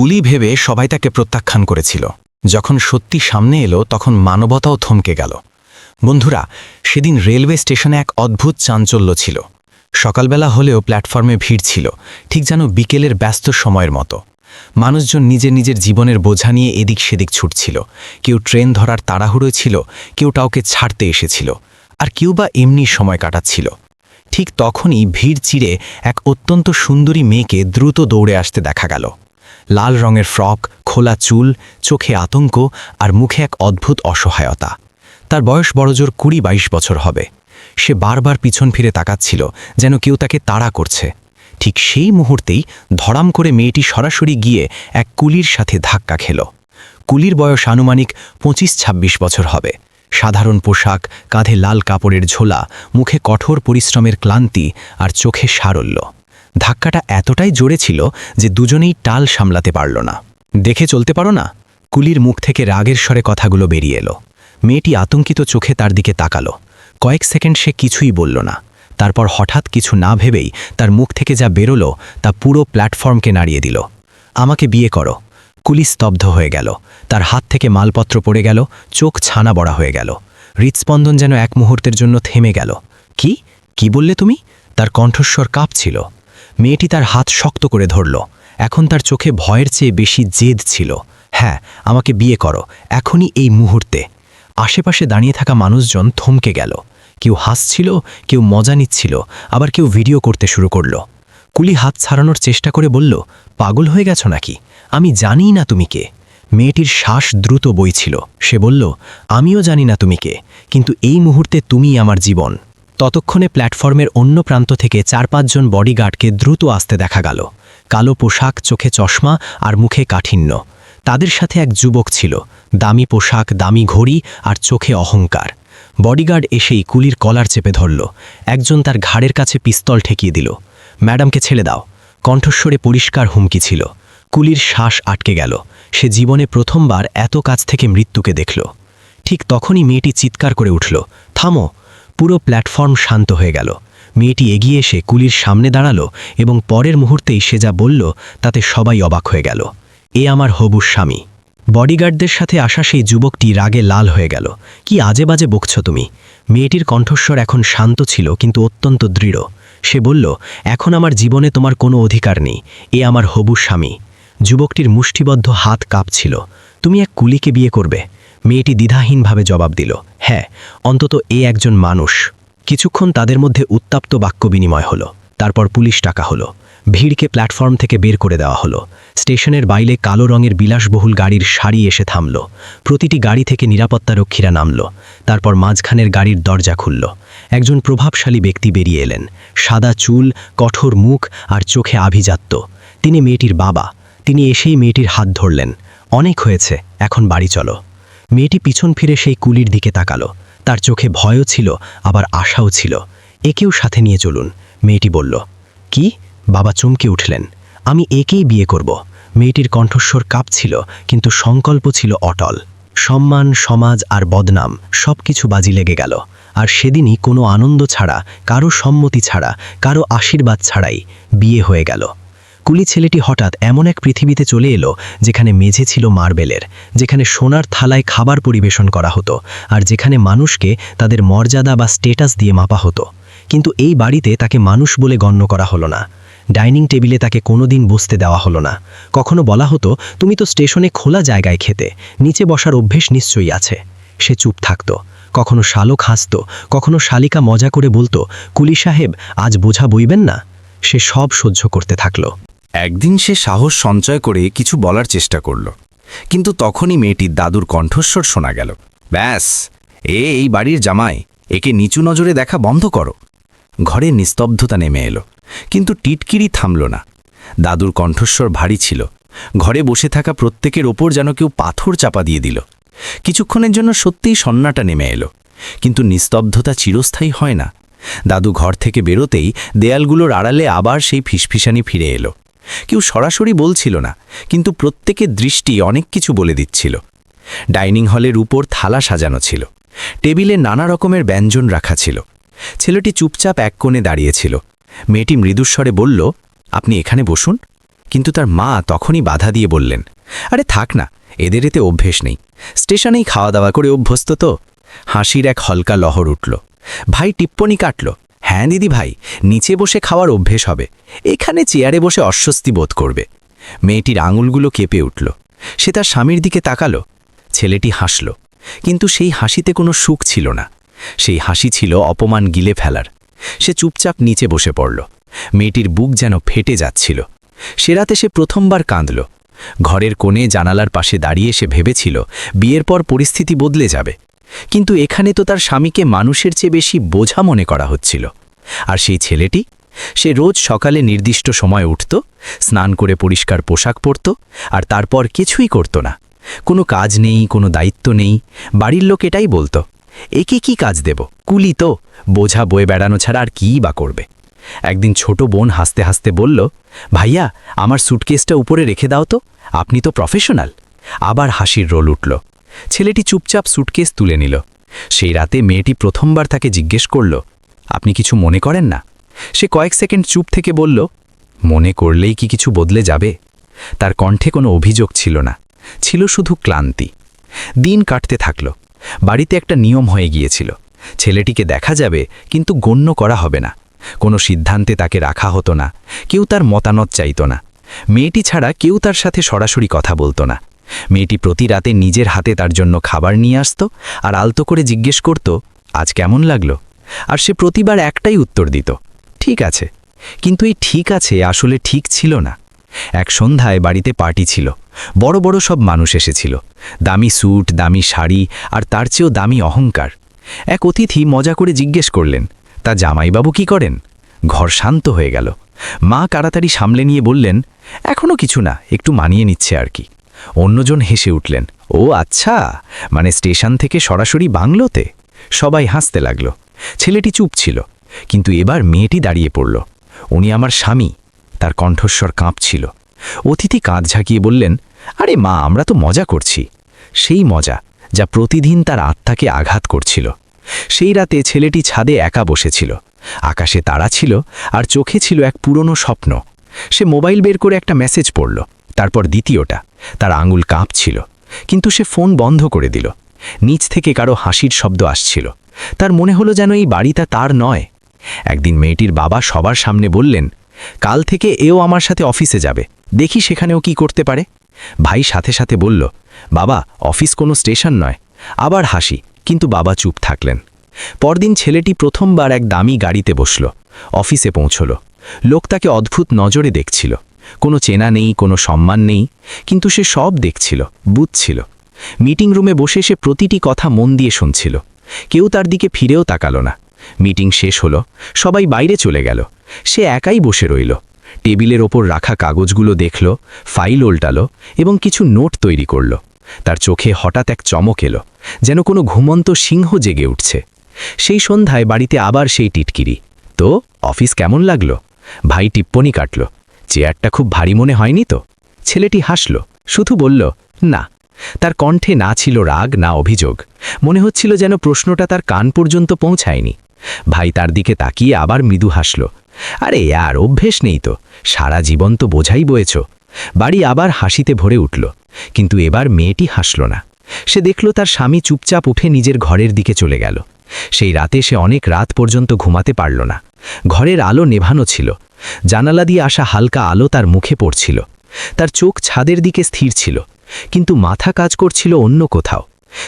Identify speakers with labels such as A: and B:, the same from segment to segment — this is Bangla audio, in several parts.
A: কুলি ভেবে সবাই তাকে প্রত্যাখ্যান করেছিল। যখন সত্যি সামনে এলো, তখন মানবতাও থমকে গেল। বন্ধুরা, সেদিন রেলওয়ে স্টেশনে এক অদ্ভুত চাঞ্চল্য ছিল। সকালবেলা হলেও প্ল্যাটফর্মে ভিড় ছিল, ঠিক যেন বিকেলের ব্যস্ত সময়ের মতো। মানুষজন নিজের নিজের জীবনের বোঝা নিয়ে এদিক সেদিক ছুটছিল। কেউ ট্রেন ধরার তাড়াহুড়োয় ছিল, কেউ কাউকে ছাড়তে এসেছিল, আর কেউ বা এমনি সময় কাটাচ্ছিল। ঠিক তখনই ভিড় চিরে এক অত্যন্ত সুন্দরী মেয়েকে দ্রুত দৌড়ে আসতে দেখা গেল। লাল রঙের ফ্রক, খোলা চুল, চোখে আতঙ্ক আর মুখে এক অদ্ভুত অসহায়তা। তার বয়স বড়জোর কুড়ি বাইশ বছর হবে। সে বারবার পিছন ফিরে তাকাচ্ছিল, যেন কেউ তাকে তাড়া করছে। ঠিক সেই মুহূর্তেই ধরাম করে মেয়েটি সরাসরি গিয়ে এক কুলির সাথে ধাক্কা খেল। কুলির বয়স আনুমানিক পঁচিশ ছাব্বিশ বছর হবে। সাধারণ পোশাক, কাঁধে লাল কাপড়ের ঝোলা, মুখে কঠোর পরিশ্রমের ক্লান্তি আর চোখে সারল্য। ধাক্কাটা এতটাই জোরে ছিল যে দুজনেই টাল সামলাতে পারল না। দেখে চলতে পারো না? কুলির মুখ থেকে রাগের স্বরে কথাগুলো বেরিয়ে এলো। মেয়েটি আতঙ্কিত চোখে তার দিকে তাকালো। কয়েক সেকেন্ড সে কিছুই বলল না। তারপর হঠাৎ কিছু না ভেবেই তার মুখ থেকে যা বেরোলো তা পুরো প্ল্যাটফর্মকে নাড়িয়ে দিল। আমাকে বিয়ে করো। কুলি স্তব্ধ হয়ে গেল। তার হাত থেকে মালপত্র পড়ে গেল। চোখ ছানা বড়া হয়ে গেল। হৃৎস্পন্দন যেন এক মুহূর্তের জন্য থেমে গেল। কি? কি বললে তুমি? তার কণ্ঠস্বর কাঁপছিল। মেয়েটি তার হাত শক্ত করে ধরল। এখন তার চোখে ভয়ের চেয়ে বেশি জেদ ছিল। হ্যাঁ আমাকে বিয়ে করো, এখনই এই মুহূর্তে। আশেপাশে দাঁড়িয়ে থাকা মানুষজন থমকে গেল। কেউ হাসছিল, কেউ মজা নিচ্ছিল, আবার কেউ ভিডিও করতে শুরু করল। কুলি হাত ছাড়ানোর চেষ্টা করে বলল, পাগল হয়ে গেছ নাকি? আমি জানি না তুমি কে। মেয়েটির শ্বাস দ্রুত বইছিল। সে বলল, আমিও জানি না তুমি কে, কিন্তু এই মুহূর্তে তুমিই আমার জীবন। ততক্ষণে প্ল্যাটফর্মের অন্য প্রান্ত থেকে চার পাঁচজন বডিগার্ডকে দ্রুত আসতে দেখা গেল। কালো পোশাক, চোখে চশমা আর মুখে কাঠিন্য। তাদের সাথে এক যুবক ছিল। দামি পোশাক, দামি ঘড়ি আর চোখে অহংকার। বডিগার্ড এসেই কুলির কলার চেপে ধরল। একজন তার ঘাড়ের কাছে পিস্তল ঠেকিয়ে দিল। ম্যাডামকে ছেড়ে দাও। কণ্ঠস্বরে পরিষ্কার হুমকি ছিল। কুলির শ্বাস আটকে গেল। সে জীবনে প্রথমবার এত কাছ থেকে মৃত্যুকে দেখল। ঠিক তখনই মেয়েটি চিৎকার করে উঠল, থামো। পুরো প্ল্যাটফর্ম শান্ত হয়ে গেল। মেয়েটি এগিয়ে এসে কুলির সামনে দাঁড়াল এবং পরের মুহূর্তেই সে যা বলল, তাতে সবাই অবাক হয়ে গেল। এ আমার হবু স্বামী। বডিগার্ডদের সাথে আসা সেই যুবকটি রাগে লাল হয়ে গেল। কি আজে বাজে বকছ তুমি? মেয়েটির কণ্ঠস্বর এখন শান্ত ছিল কিন্তু অত্যন্ত দৃঢ়। সে বলল, এখন আমার জীবনে তোমার কোনো অধিকার নেই। এ আমার হবু স্বামী। যুবকটির মুষ্টিবদ্ধ হাত কাঁপছিল। তুমি এক কুলিকে বিয়ে করবে? মেয়েটি দ্বিধাহীনভাবে জবাব দিল হ্যাঁ অন্তত এ একজন মানুষ। কিছুক্ষণ তাদের মধ্যে উত্তাপ্ত বাক্য বিনিময় হলো। তারপর পুলিশ টাকা হলো। ভিড়কে প্ল্যাটফর্ম থেকে বের করে দেওয়া হলো। স্টেশনের বাইরে কালো রঙের বিলাসবহুল গাড়ির সারি এসে থামল। প্রতিটি গাড়ি থেকে নিরাপত্তারক্ষীরা নামল। তারপর মাঝখানের গাড়ির দরজা খুলল। একজন প্রভাবশালী ব্যক্তি বেরিয়ে এলেন। সাদা চুল, কঠোর মুখ আর চোখে আভিজাত্য। তিনি মেয়েটির বাবা। তিনি এসেই মেয়েটির হাত ধরলেন। অনেক হয়েছে, এখন বাড়ি চলো। মেয়েটি পিছন ফিরে সেই কুলির দিকে তাকালো। তার চোখে ভয়ও ছিল, আবার আশাও ছিল। একেও সাথে নিয়ে চলুন, মেয়েটি বলল, কি? বাবা চমকে উঠলেন। আমি একেই বিয়ে করব। মেয়েটির কণ্ঠস্বর কাঁপছিল, কিন্তু সংকল্প ছিল অটল। সম্মান, সমাজ আর বদনাম সব কিছু বাজি লেগে গেল। আর সেদিনই কোনো আনন্দ ছাড়া, কারও সম্মতি ছাড়া, কারও আশীর্বাদ ছাড়াই বিয়ে হয়ে গেল। কুলি ছেলেটি হঠাৎ এমন এক পৃথিবীতে চলে এলো, যেখানে মেঝে ছিল মার্বেলের, যেখানে সোনার থালায় খাবার পরিবেশন করা হতো, আর যেখানে মানুষকে তাদের মর্যাদা বা স্টেটাস দিয়ে মাপা হতো। কিন্তু এই বাড়িতে তাকে মানুষ বলে গণ্য করা হলো না। ডাইনিং টেবিলে তাকে কোনোদিন বসতে দেওয়া হলো না। কখনো বলা হতো, তুমি তো স্টেশনে খোলা জায়গায় খেতে, নিচে বসার অভ্যেস নিশ্চয়ই আছে। সে চুপ থাকত। কখনো শালক হাসত, কখনো শালিকা মজা করে বলতো, কুলি সাহেব, আজ বোঝা বইবেন না? সে সব সহ্য করতে থাকল।
B: একদিন সে সাহস সঞ্চয় করে কিছু বলার চেষ্টা করল। কিন্তু তখনই মেয়েটির দাদুর কণ্ঠস্বর শোনা গেল। ব্যাস, এ এই বাড়ির জামাই, একে নিচু নজরে দেখা বন্ধ করো। ঘরে নিস্তব্ধতা নেমে এলো, কিন্তু টিটকিরি থামল না। দাদুর কণ্ঠস্বর ভারী ছিল। ঘরে বসে থাকা প্রত্যেকের ওপর যেন কেউ পাথর চাপা দিয়ে দিল। কিছুক্ষণের জন্য সত্যিই সন্নাটা নেমে এলো, কিন্তু নিস্তব্ধতা চিরস্থায়ী হয় না। দাদু ঘর থেকে বেরোতেই দেয়ালগুলোর আড়ালে আবার সেই ফিসফিসানি ফিরে এলো। কেউ সরাসরি বলছিল না, কিন্তু প্রত্যেকের দৃষ্টি অনেক কিছু বলে দিচ্ছিল। ডাইনিং হলের উপর থালা সাজানো ছিল। টেবিলে নানা রকমের ব্যঞ্জন রাখা ছিল। ছেলেটি চুপচাপ এক কোণে দাঁড়িয়েছিল মেয়েটি মৃদুস্বরে বলল, আপনি এখানে বসুন।
A: কিন্তু তার মা তখনই বাধা দিয়ে বললেন, আরে থাক না, এদের এতে অভ্যেস নেই। স্টেশনেই খাওয়া দাওয়া করে অভ্যস্ত তো। হাসির এক হলকা লহর উঠল। ভাই টিপ্পনি কাটল হ্যাঁ দিদি ভাই, নিচে বসে খাওয়ার অভ্যেস হবে। এখানে চেয়ারে বসে অস্বস্তি বোধ করবে। মেয়েটির আঙুলগুলো কেঁপে উঠল। সে তার স্বামীর দিকে তাকালো। ছেলেটি হাসল। কিন্তু সেই হাসিতে কোনো সুখ ছিল না। সেই হাসি ছিল অপমান গিলে ফেলার। সে চুপচাপ নিচে বসে পড়ল। মেয়েটির বুক যেন ফেটে যাচ্ছিল। সে রাতে সে প্রথমবার কাঁদল। ঘরের কোণে জানালার পাশে দাঁড়িয়ে সে ভেবেছিল, বিয়ের পর পরিস্থিতি বদলে যাবে। কিন্তু এখানে তো তার স্বামীকে মানুষের চেয়ে বেশি বোঝা মনে করা হচ্ছিল। আর সেই ছেলেটি, সে রোজ সকালে নির্দিষ্ট সময় উঠত, স্নান করে পরিষ্কার পোশাক পরত, আর তারপর কিছুই করত না। কোনো কাজ নেই, কোনো দায়িত্ব নেই, বাড়ির লোক এটাই বলতো, একে কি কাজ দেব? কুলি তো, বোঝা বয়ে বেড়ানো ছাড়া আর কী বা করবে? একদিন ছোট বোন হাসতে হাসতে বলল, ভাইয়া, আমার সুটকেসটা উপরে রেখে দাও তো, আপনি তো প্রফেশনাল। আবার হাসির রোল উঠল। ছেলেটি চুপচাপ সুটকেস তুলে নিল। সেই রাতে মেয়েটি প্রথমবার তাকে জিজ্ঞেস করল আপনি কিছু মনে করেন না? সে কয়েক সেকেন্ড চুপ থেকে বলল, মনে করলেই কি কিছু বদলে যাবে? তার কণ্ঠে কোনো অভিযোগ ছিল না, ছিল শুধু ক্লান্তি। দিন কাটতে থাকল, বাড়িতে একটা নিয়ম হয়ে গিয়েছিল, ছেলেটিকে দেখা যাবে কিন্তু গণ্য করা হবে না, কোনো সিদ্ধান্তে তাকে রাখা হতো না, কেউ তার মতামত চাইত না, মেয়েটি ছাড়া কেউ তার সাথে সরাসরি কথা বলতো না, মেয়েটি প্রতি রাতে নিজের হাতে তার জন্য খাবার নিয়ে আসত আর আলতো করে জিজ্ঞেস করত, আজ কেমন লাগল? আর সে প্রতিবার একটাই উত্তর দিত, ঠিক আছে। কিন্তু এই ঠিক আছে আসলে ঠিক ছিল না। এক সন্ধ্যায় বাড়িতে পার্টি ছিল। বড় বড় সব মানুষ এসেছিল। দামি স্যুট, দামি শাড়ি আর তার চেয়েও দামি অহংকার। এক অতিথি মজা করে জিজ্ঞেস করলেন, তা জামাইবাবু কি করেন? ঘর শান্ত হয়ে গেল। মা তাড়াতাড়ি সামলে নিয়ে বললেন এখনও কিছু না, একটু মানিয়ে নিচ্ছে আর কি। অন্যজন হেসে উঠলেন, ও আচ্ছা মানে স্টেশন থেকে সরাসরি বাংলোতে? সবাই হাসতে লাগল। ছেলেটি চুপ ছিল, কিন্তু এবার মেয়েটি দাঁড়িয়ে পড়ল। উনি আমার স্বামী, তার কণ্ঠস্বর কাঁপছিল। অতিথি কাঁধ ঝাঁকিয়ে বললেন, আরে মা, আমরা তো মজা করছি। সেই মজা যা প্রতিদিন তার আত্মাকে আঘাত করছিল। সেই রাতে ছেলেটি ছাদে একা বসেছিল। আকাশে তারা ছিল আর চোখে ছিল এক পুরনো স্বপ্ন। সে মোবাইল বের করে একটা মেসেজ পড়ল, তারপর দ্বিতীয়টা। তার আঙুল কাঁপছিল, কিন্তু সে ফোন বন্ধ করে দিল। নিচ থেকে কারও হাসির শব্দ আসছিল। তার মনে হলো যেন এই বাড়িটা তার নয়। একদিন মেয়েটির বাবা সবার সামনে বললেন, কাল থেকে এও আমার সাথে অফিসে যাবে। দেখি সেখানেও কি করতে পারে। ভাই সাথে সাথে বলল, বাবা, অফিস কোনো স্টেশন নয়। আবার হাসি, কিন্তু বাবা চুপ থাকলেন। পরদিন ছেলেটি প্রথমবার এক দামি গাড়িতে বসল। অফিসে পৌঁছল। লোক তাকে অদ্ভুত নজরে দেখছিল। কোনো চেনা নেই, কোনো সম্মান নেই, কিন্তু সে সব দেখছিল, বুঝছিল। মিটিং রুমে বসে সে প্রতিটি কথা মন দিয়ে শুনছিল। কেউ তার দিকে ফিরেও তাকালো না। মিটিং শেষ হলো, সবাই বাইরে চলে গেল। সে একাই বসে রইল। টেবিলের ওপর রাখা কাগজগুলো দেখল, ফাইল ওল্টালো এবং কিছু নোট তৈরি করল। তার চোখে হঠাৎ এক চমক এলো, যেন কোনো ঘুমন্ত সিংহ জেগে উঠছে। সেই সন্ধ্যায় বাড়িতে আবার সেই টিটকিরি। তো, অফিস কেমন লাগল? ভাই টিপ্পনি কাটল। চেয়ারটা খুব ভারী মনে হয়নি তো? ছেলেটি হাসল, শুধু বলল, না। তার কণ্ঠে না ছিল রাগ, না অভিযোগ। মনে হচ্ছিল যেন প্রশ্নটা তার কান পর্যন্ত পৌঁছায়নি। ভাই তার দিকে তাকিয়ে আবার মৃদু হাসল। আরে, আর অভ্যেস নেই তো। সারা জীবন তো বোঝাই বয়েছ। বাড়ি আবার হাসিতে ভরে উঠল। কিন্তু এবার মেয়েটি হাসল না। সে দেখল তার স্বামী চুপচাপ উঠে নিজের ঘরের দিকে চলে গেল। সেই রাতে সে অনেক রাত পর্যন্ত ঘুমাতে পারল না। ঘরের আলো নেভানো ছিল। জানালা দিয়ে আসা হালকা আলো তার মুখে পড়ছিল। তার চোখ ছাদের দিকে স্থির ছিল। কিন্তু মাথা কাজ করছিল অন্য কোথাও।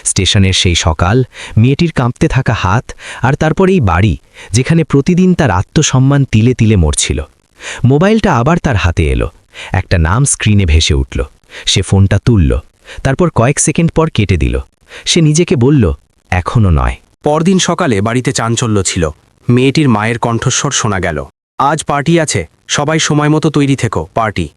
A: স্টেশনের সেই সকাল, মেয়েটির কাঁপতে থাকা হাত আর তারপর এই বাড়ি, যেখানে প্রতিদিন তার আত্মসম্মান তিলে তিলে মরছিল। মোবাইলটা আবার তার হাতে এলো। একটা নাম স্ক্রিনে ভেসে উঠল। সে ফোনটা তুলল। তারপর কয়েক সেকেন্ড পর কেটে দিল। সে নিজেকে বলল এখনও নয়।
C: পরদিন সকালে বাড়িতে চাঞ্চল্য ছিল। মেয়েটির মায়ের কণ্ঠস্বর শোনা গেল। আজ পার্টি আছে। সবাই সময় মতো তৈরি থেকো, পার্টি।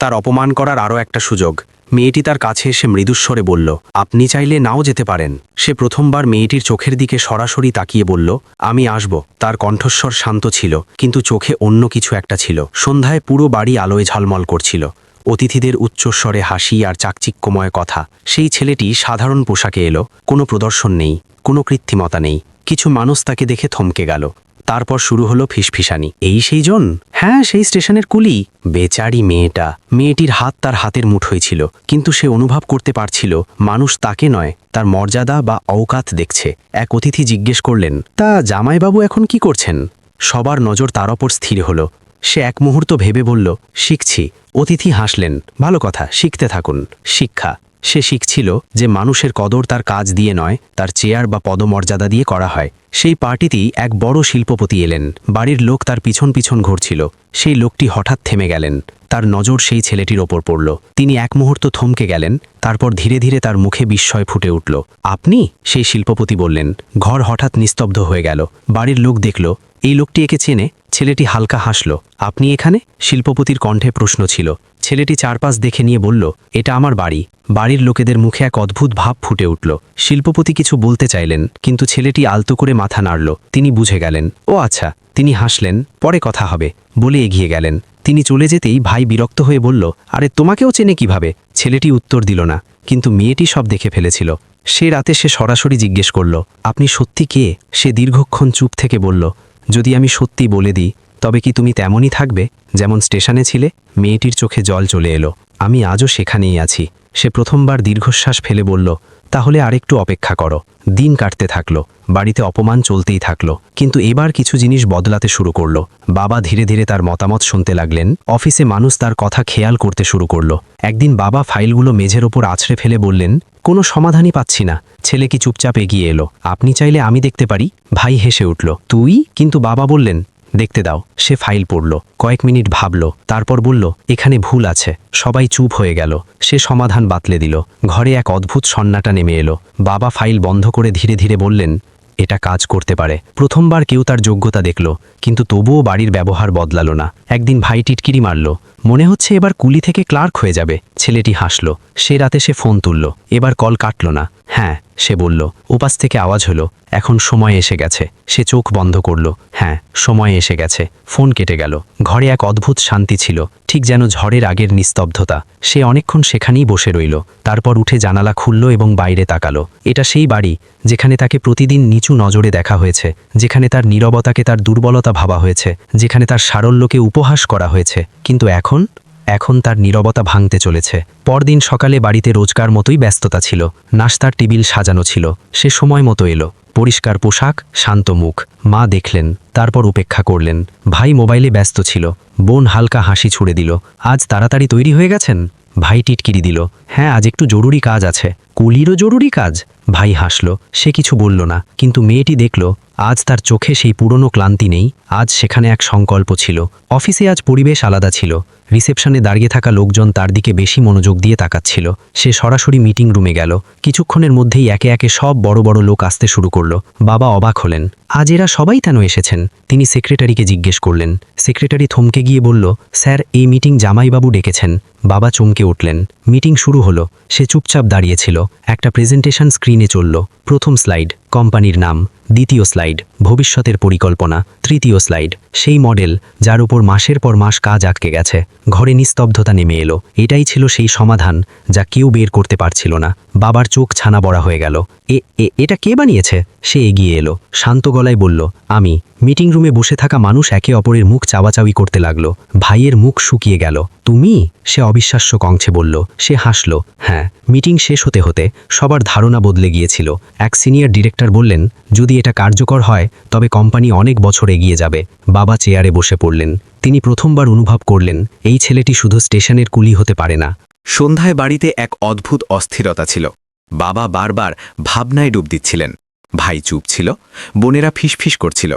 C: তার অপমান করার আরও একটা সুযোগ। মেয়েটি তার কাছে এসে মৃদুস্বরে বলল, আপনি চাইলে নাও যেতে পারেন। সে প্রথমবার মেয়েটির চোখের দিকে সরাসরি তাকিয়ে বলল, আমি আসব। তার কণ্ঠস্বর শান্ত ছিল, কিন্তু চোখে অন্য কিছু একটা ছিল। সন্ধ্যায় পুরো বাড়ি আলোয় ঝলমল করছিল। অতিথিদের উচ্চস্বরে হাসি আর চাকচিক্যময় কথা। সেই ছেলেটি সাধারণ পোশাকে এলো, কোনো প্রদর্শন নেই, কোনো কৃত্রিমতা নেই। কিছু মানুষ তাকে দেখে থমকে গেল।
A: তারপর শুরু হলো ফিসফিসানি। এই সেই জন হ্যাঁ সেই স্টেশনের কুলি। বেচারি মেয়েটা। মেয়েটির হাত তার হাতের মুঠোয় ছিল, কিন্তু সে অনুভব করতে পারছিল, মানুষ তাকে নয়, তার মর্যাদা বা অওকাত দেখছে। এক অতিথি জিজ্ঞেস করলেন, তা জামাইবাবু এখন কি করছেন? সবার নজর তার ওপর স্থির হলো। সে এক মুহূর্ত ভেবে বলল, শিখছি। অতিথি হাসলেন, ভালো কথা, শিখতে থাকুন। শিক্ষা। সে শিখছিল যে মানুষের কদর তার কাজ দিয়ে নয়, তার চেয়ার বা পদমর্যাদা দিয়ে করা হয়। সেই পার্টিতেই এক বড় শিল্পপতি এলেন। বাড়ির লোক তার পিছন পিছন ঘুরছিল। সেই লোকটি হঠাৎ থেমে গেলেন। তার নজর সেই ছেলেটির ওপর পড়ল। তিনি এক মুহূর্ত থমকে গেলেন। তারপর ধীরে ধীরে তার মুখে বিস্ময় ফুটে উঠল। আপনি? সেই শিল্পপতি বললেন। ঘর হঠাৎ নিস্তব্ধ হয়ে গেল। বাড়ির লোক দেখল। এই লোকটি একে চেনে, ছেলেটি হালকা হাসল, আপনি এখানে? শিল্পপতির কণ্ঠে প্রশ্ন ছিল। ছেলেটি চারপাশ দেখে নিয়ে বলল, এটা আমার বাড়ি। বাড়ির লোকেদের মুখে এক অদ্ভুত ভাব ফুটে উঠল। শিল্পপতি কিছু বলতে চাইলেন, কিন্তু ছেলেটি আলতো করে মাথা নাড়ল। তিনি বুঝে গেলেন, ও আচ্ছা। তিনি হাসলেন, পরে কথা হবে। বলে এগিয়ে গেলেন। তিনি চলে যেতেই ভাই বিরক্ত হয়ে বলল, আরে, তোমাকেও চেনে কীভাবে? ছেলেটি উত্তর দিল না, কিন্তু মেয়েটি সব দেখে ফেলেছিল। সে রাতে সে সরাসরি জিজ্ঞেস করল, আপনি সত্যি কে? সে দীর্ঘক্ষণ চুপ থেকে বলল যদি আমি সত্যি বলে দিই, তবে কি তুমি তেমনই থাকবে? যেমন স্টেশনে ছিলে, মেয়েটির চোখে জল চলে এলো। আমি আজও সেখানেই আছি। সে প্রথমবার দীর্ঘশ্বাস ফেলে বলল, তাহলে আরেকটু অপেক্ষা করো। দিন কাটতে থাকল, বাড়িতে অপমান চলতেই থাকল, কিন্তু এবার কিছু জিনিস বদলাতে শুরু করল। বাবা ধীরে ধীরে তার মতামত শুনতে লাগলেন। অফিসে মানুষ তার কথা খেয়াল করতে শুরু করল। একদিন বাবা ফাইলগুলো মেঝের ওপর আছড়ে ফেলে বললেন, কোনো সমাধানই পাচ্ছি না। ছেলে কি চুপচাপ এগিয়ে এলো? আপনি চাইলে আমি দেখতে পারি। ভাই হেসে উঠল, তুই? কিন্তু বাবা বললেন, দেখতে দাও। সে ফাইল পড়ল, কয়েক মিনিট ভাবল, তারপর বলল, এখানে ভুল আছে। সবাই চুপ হয়ে গেল। সে সমাধান বাতলে দিল। ঘরে এক অদ্ভুত সন্নাটা নেমে এলো। বাবা ফাইল বন্ধ করে ধীরে ধীরে বললেন, এটা কাজ করতে পারে। প্রথমবার কেউ তার যোগ্যতা দেখল, কিন্তু তবুও বাড়ির ব্যবহার বদলালো না। একদিন ভাই টিটকিরি মারল মনে হচ্ছে এবার কুলি থেকে ক্লার্ক হয়ে যাবে। ছেলেটি হাসল, সে রাতে সে ফোন তুলল, এবার কল কাটল না। হ্যাঁ সে বলল, উপাস থেকে আওয়াজ হলো, এখন সময় এসে গেছে। সে চোখ বন্ধ করল হ্যাঁ সময় এসে গেছে। ফোন কেটে গেল। ঘরে এক অদ্ভুত শান্তি ছিল, ঠিক যেন ঝড়ের আগের নিস্তব্ধতা। সে অনেকক্ষণ সেখানেই বসে রইল, তারপর উঠে জানালা খুলল এবং বাইরে তাকালো। এটা সেই বাড়ি, যেখানে তাকে প্রতিদিন নিচু নজরে দেখা হয়েছে, যেখানে তার নীরবতাকে তার দুর্বলতা ভাবা হয়েছে, যেখানে তার সারল্যকে উপহাস করা হয়েছে, কিন্তু এখন এখন এখন তার নীরবতা ভাঙতে চলেছে। পরদিন সকালে বাড়িতে রোজকার মতোই ব্যস্ততা ছিল। নাস্তার টেবিল সাজানো ছিল। সে সময় মতো এলো। পরিষ্কার পোশাক, শান্ত মুখ। মা দেখলেন, তারপর উপেক্ষা করলেন। ভাই মোবাইলে ব্যস্ত ছিল। বোন হালকা হাসি ছুড়ে দিল। আজ তাড়াতাড়ি তৈরি হয়ে গেছেন? ভাই টিটকিরি দিল। হ্যাঁ আজ একটু জরুরি কাজ আছে। কুলিরও জরুরি কাজ? ভাই হাসল। সে কিছু বলল না, কিন্তু মেয়েটি দেখল, আজ তার চোখে সেই পুরনো ক্লান্তি নেই। আজ সেখানে এক সংকল্প ছিল। অফিসে আজ পরিবেশ আলাদা ছিল। রিসেপশনে দাঁড়িয়ে থাকা লোকজন তার দিকে বেশি মনোযোগ দিয়ে তাকাচ্ছিল। সে সরাসরি মিটিং রুমে গেল। কিছুক্ষণের মধ্যেই একে একে সব বড় বড় লোক আসতে শুরু করল। বাবা অবাক হলেন। আজ এরা সবাই কেন এসেছেন? তিনি সেক্রেটারিকে জিজ্ঞেস করলেন। সেক্রেটারি থমকে গিয়ে বলল, স্যার, এই মিটিং জামাইবাবু ডেকেছেন। বাবা চমকে উঠলেন। মিটিং শুরু হলো। সে চুপচাপ দাঁড়িয়েছিল। একটা প্রেজেন্টেশন স্ক্রিনে চলল। প্রথম স্লাইড, কোম্পানির নাম। দ্বিতীয় স্লাইড, ভবিষ্যতের পরিকল্পনা। তৃতীয় স্লাইড, সেই মডেল, যার উপর মাসের পর মাস কাজ আটকে গেছে। ঘরে নিস্তব্ধতা নেমে এলো। এটাই ছিল সেই সমাধান, যা কেউ বের করতে পারছিল না। বাবার চোখ ছানা বড়া হয়ে গেল। এ এটা কে বানিয়েছে? সে এগিয়ে এলো। শান্ত গলায় বলল, আমি মিটিং রুমে বসে থাকা মানুষ একে অপরের মুখ চাওয়াচাওয়ি করতে লাগল। ভাইয়ের মুখ শুকিয়ে গেল। তুমি? সে অবিশ্বাস্য কংছে বলল। সে হাসল। হ্যাঁ মিটিং শেষ হতে হতে সবার ধারণা বদলে গিয়েছিল। এক সিনিয়র ডিরেক্টর বললেন, যদি এটা কার্যকর হয়, তবে কোম্পানি অনেক বছর এগিয়ে যাবে। বাবা চেয়ারে বসে পড়লেন। তিনি প্রথমবার অনুভব করলেন, এই ছেলেটি শুধু স্টেশনের কুলি হতে পারে না।
D: সন্ধ্যায় বাড়িতে এক অদ্ভুত অস্থিরতা ছিল। বাবা বারবার ভাবনায় ডুব দিচ্ছিলেন। ভাই চুপ ছিল, বোনেরা ফিসফিস করছিল,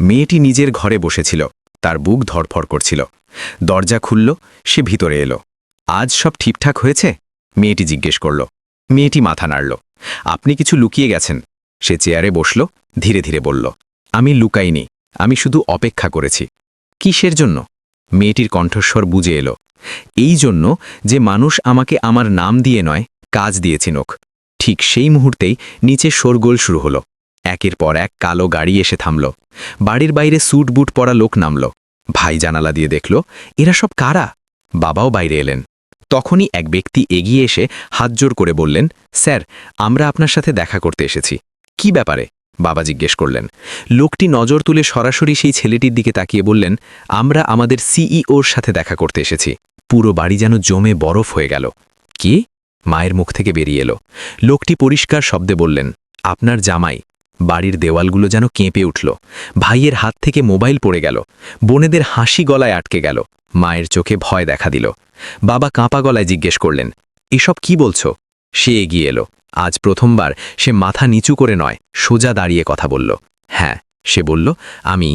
D: মেয়েটি নিজের ঘরে বসেছিল, তার বুক ধরফর করছিল। দরজা খুলল, সে ভিতরে এলো। আজ সব ঠিকঠাক হয়েছে? মেয়েটি জিজ্ঞেস করল। মেয়েটি মাথা নাড়ল। আপনি কিছু লুকিয়ে গেছেন? সে চেয়ারে বসল, ধীরে ধীরে বলল। আমি লুকাইনি, আমি শুধু অপেক্ষা করেছি। কিসের জন্য? মেয়েটির কণ্ঠস্বর বুঝে এলো। এই জন্য যে মানুষ আমাকে আমার নাম দিয়ে নয়, কাজ দিয়ে চিনুক ঠিক সেই মুহূর্তেই নিচে শোরগোল শুরু হলো। একের পর এক কালো গাড়ি এসে থামল। বাড়ির বাইরে স্যুট বুট পরা লোক নামল। ভাই জানালা দিয়ে দেখল, এরা সব কারা? বাবাও বাইরে এলেন। তখনই এক ব্যক্তি এগিয়ে এসে হাতজোর করে বললেন, স্যার, আমরা আপনার সাথে দেখা করতে এসেছি। কি ব্যাপারে?
A: বাবা জিজ্ঞেস করলেন। লোকটি নজর তুলে সরাসরি সেই ছেলেটির দিকে তাকিয়ে বললেন, আমরা আমাদের সিইওর সাথে দেখা করতে এসেছি। পুরো বাড়ি যেন জমে বরফ হয়ে গেল। কি? মায়ের মুখ থেকে বেরিয়ে এলো। লোকটি পরিষ্কার শব্দে বললেন, আপনার জামাই, বাড়ির দেওয়ালগুলো যেন কেঁপে উঠল। ভাইয়ের হাত থেকে মোবাইল পড়ে গেল। বোনেদের হাসি গলায় আটকে গেল। মায়ের চোখে ভয় দেখা দিল। বাবা কাঁপা গলায় জিজ্ঞেস করলেন, এসব কি বলছো? সে এগিয়ে এলো। আজ প্রথমবার সে মাথা নিচু করে নয়, সোজা দাঁড়িয়ে কথা বলল। হ্যাঁ সে বলল, আমি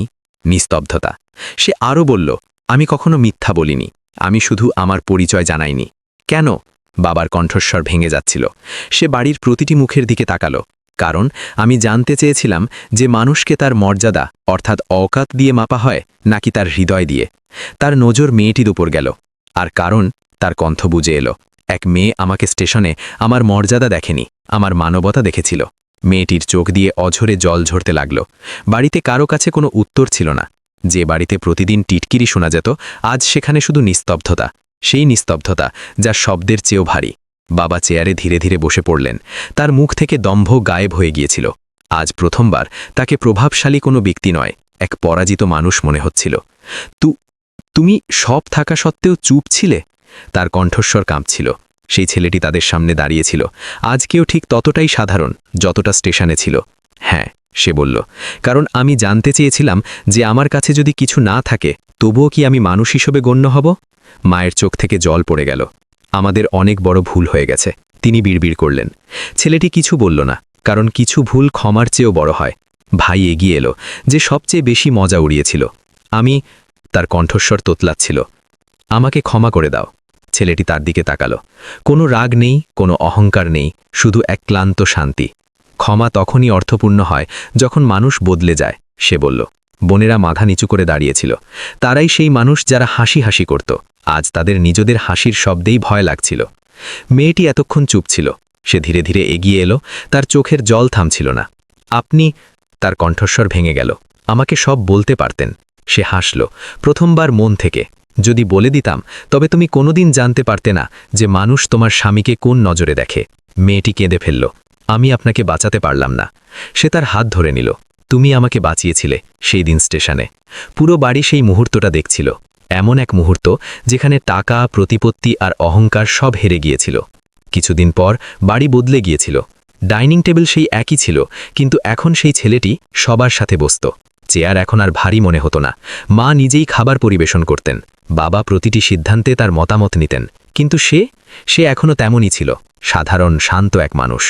A: নিস্তব্ধতা। সে আরও বলল, আমি কখনো মিথ্যা বলিনি। আমি শুধু আমার পরিচয় জানাইনি। কেন? বাবার কণ্ঠস্বর ভেঙে যাচ্ছিল। সে বাড়ির প্রতিটি মুখের দিকে তাকালো, কারণ আমি জানতে চেয়েছিলাম যে মানুষকে তার মর্যাদা, অর্থাৎ অকাত দিয়ে মাপা হয়, নাকি তার হৃদয় দিয়ে। তার নজর মেয়েটির উপর গেল, আর কারণ তার কণ্ঠ বুঝে এলো। এক মেয়ে আমাকে স্টেশনে আমার মর্যাদা দেখেনি, আমার মানবতা দেখেছিল। মেয়েটির চোখ দিয়ে অঝরে জল ঝরতে লাগল। বাড়িতে কারও কাছে কোনো উত্তর ছিল না। যে বাড়িতে প্রতিদিন টিটকিরি শোনা যেত, আজ সেখানে শুধু নিস্তব্ধতা। সেই নিস্তব্ধতা যা শব্দের চেয়েও ভারী। বাবা চেয়ারে ধীরে ধীরে বসে পড়লেন। তার মুখ থেকে দম্ভ গায়েব হয়ে গিয়েছিল। আজ প্রথমবার তাকে প্রভাবশালী কোনো ব্যক্তি নয়, এক পরাজিত মানুষ মনে হচ্ছিল। তু, তুমি সব থাকা সত্ত্বেও চুপ ছিলে? তার কণ্ঠস্বর কাঁপছিল। সেই ছেলেটি তাদের সামনে দাঁড়িয়েছিল। আজকেও ঠিক ততটাই সাধারণ, যতটা স্টেশনে ছিল। হ্যাঁ সে বলল, কারণ আমি জানতে চেয়েছিলাম যে আমার কাছে যদি কিছু না থাকে, তবুও কি আমি মানুষ হিসেবে গণ্য হব? মায়ের চোখ থেকে জল পড়ে গেল। আমাদের অনেক বড় ভুল হয়ে গেছে। তিনি বিড়বিড় করলেন। ছেলেটি কিছু বলল না, কারণ কিছু ভুল ক্ষমার চেয়েও বড় হয়। ভাই এগিয়ে এলো, যে সবচেয়ে বেশি মজা উড়িয়েছিল। আমি, তার কণ্ঠস্বর তোতলাচ্ছিল। আমাকে ক্ষমা করে দাও। ছেলেটি তার দিকে তাকালো। কোনো রাগ নেই, কোনো অহংকার নেই, শুধু এক ক্লান্ত শান্তি। ক্ষমা তখনই অর্থপূর্ণ হয় যখন মানুষ বদলে যায়, সে বলল। বোনেরা মাথা নিচু করে দাঁড়িয়েছিল। তারাই সেই মানুষ যারা হাসি হাসি করত। আজ তাদের নিজেদের হাসির শব্দেই ভয় লাগছিল। মেয়েটি এতক্ষণ চুপ ছিল। সে ধীরে ধীরে এগিয়ে এলো। তার চোখের জল থামছিল না। আপনি, তার কণ্ঠস্বর ভেঙে গেল। আমাকে সব বলতে পারতেন। সে হাসল। প্রথমবার মন থেকে। যদি বলে দিতাম, তবে তুমি কোনোদিন জানতে পারতে না যে মানুষ তোমার স্বামীকে কোন নজরে দেখে। মেয়েটি কেঁদে ফেলল। আমি আপনাকে বাঁচাতে পারলাম না। সে তার হাত ধরে নিল। তুমি আমাকে বাঁচিয়েছিলে সেই দিন স্টেশনে। পুরো বাড়ি সেই মুহূর্তটা দেখছিল। এমন এক মুহূর্ত যেখানে টাকা, প্রতিপত্তি আর অহংকার সব হেরে গিয়েছিল। কিছুদিন পর বাড়ি বদলে গিয়েছিল। ডাইনিং টেবিল সেই একই ছিল, কিন্তু এখন সেই ছেলেটি সবার সাথে বসত। চেয়ার এখন আর ভারী মনে হতো না। মা নিজেই খাবার পরিবেশন করতেন। বাবা প্রতিটি সিদ্ধান্তে তার মতামত নিতেন। কিন্তু সে সে এখনও তেমনই ছিল। সাধারণ, শান্ত এক মানুষ।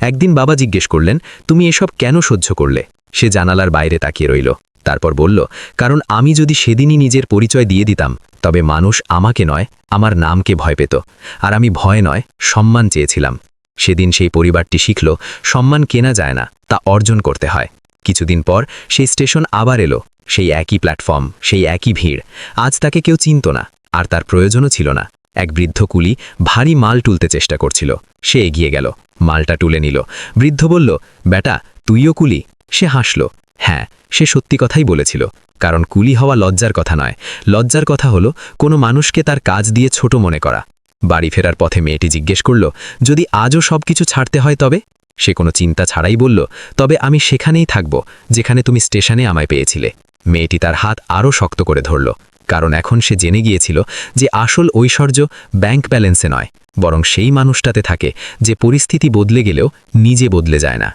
A: একদিন বাবা জিজ্ঞেস করলেন, তুমি এসব কেন সহ্য করলে? সে জানালার বাইরে তাকিয়ে রইল। তারপর বলল, কারণ আমি যদি সেদিনই নিজের পরিচয় দিয়ে দিতাম, তবে মানুষ আমাকে নয়, আমার নামকে ভয় পেত। আর আমি ভয় নয়, সম্মান চেয়েছিলাম। সেদিন সেই পরিবারটি শিখল, সম্মান কেনা যায় না, তা অর্জন করতে হয়। কিছুদিন পর সেই স্টেশন আবার এলো, সেই একই প্ল্যাটফর্ম, সেই একই ভিড়। আজ তাকে কেউ চিনত না, আর তার প্রয়োজনও ছিল না। এক বৃদ্ধ কুলি ভারী মাল তুলতে চেষ্টা করছিল। সে এগিয়ে গেল, মালটা তুলে নিল। বৃদ্ধ বলল, বেটা, তুইও কুলি? সে হাসল। হ্যাঁ সে সত্যি কথাই বলেছিল। কারণ কুলি হওয়া লজ্জার কথা নয়। লজ্জার কথা হলো, কোনো মানুষকে তার কাজ দিয়ে ছোট মনে করা। বাড়ি ফেরার পথে মেয়েটি জিজ্ঞেস করল, যদি আজও সব কিছু ছাড়তে হয় তবে? সে কোনো চিন্তা ছাড়াই বলল, তবে আমি সেখানেই থাকব, যেখানে তুমি স্টেশনে আমায় পেয়েছিলে। মেয়েটি তার হাত আরও শক্ত করে ধরল। কারণ এখন সে জেনে গিয়েছিল যে আসল ঐশ্বর্য ব্যাংক ব্যালেন্সে নয়, বরং সেই মানুষটাতে থাকে, যে পরিস্থিতি বদলে গেলেও নিজে বদলে যায় না।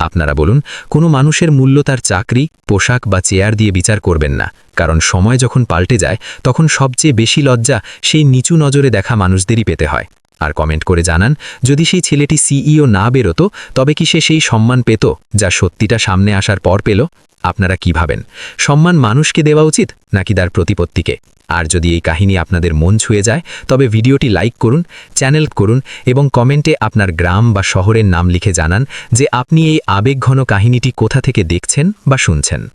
A: আপনারা বলুন, কোনো মানুষের মূল্য তার চাকরি, পোশাক বা চেয়ার দিয়ে বিচার করবেন না, কারণ সময় যখন পাল্টে যায়, তখন সবচেয়ে বেশি লজ্জা সেই নিচু নজরে দেখা মানুষদেরই পেতে হয়। আর কমেন্ট করে জানান, যদি সেই ছেলেটি সিইও না বেরোতো, তবে কি সে সেই সম্মান পেত, যা সত্যিটা সামনে আসার পর পেল? আপনারা কি ভাবেন? সম্মান মানুষকে দেওয়া উচিত, নাকি তার প্রতিপত্তিকে? আর যদি এই কাহিনী আপনাদের মন ছুঁয়ে যায়, তবে ভিডিওটি লাইক করুন, চ্যানেল করুন এবং কমেন্টে আপনার গ্রাম বা শহরের নাম লিখে জানান যে আপনি এই আবেগঘন কাহিনীটি কোথা থেকে দেখছেন বা শুনছেন।